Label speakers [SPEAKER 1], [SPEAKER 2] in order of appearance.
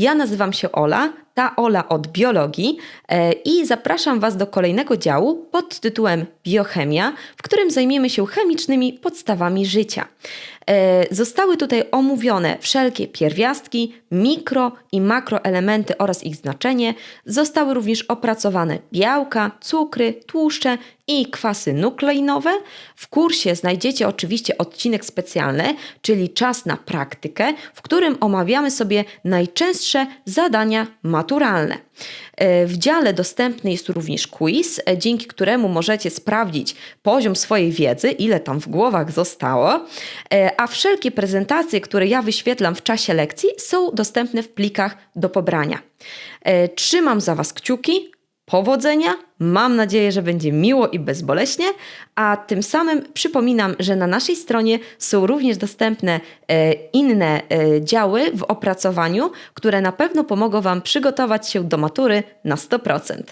[SPEAKER 1] Ja nazywam się Ola, ta Ola od biologii e, i zapraszam Was do kolejnego działu pod tytułem Biochemia, w którym zajmiemy się chemicznymi podstawami życia. E, Zostały tutaj omówione wszelkie pierwiastki, mikro i makroelementy oraz ich znaczenie. Zostały również opracowane białka, cukry, tłuszcze i kwasy nukleinowe. W kursie znajdziecie oczywiście odcinek specjalny, czyli czas na praktykę, w którym omawiamy sobie najczęstsze zadania maturalne. E, W dziale dostępny jest również quiz, e, dzięki któremu możecie sprawdzić poziom swojej wiedzy, ile tam w głowach zostało, E, a wszelkie prezentacje, które ja wyświetlam w czasie lekcji, są dostępne w plikach do pobrania. Trzymam za Was kciuki. Powodzenia, mam nadzieję, że będzie miło i bezboleśnie, a tym samym przypominam, że na naszej stronie są również dostępne e, inne e, działy w opracowaniu, które na pewno pomogą Wam przygotować się do matury na 100%.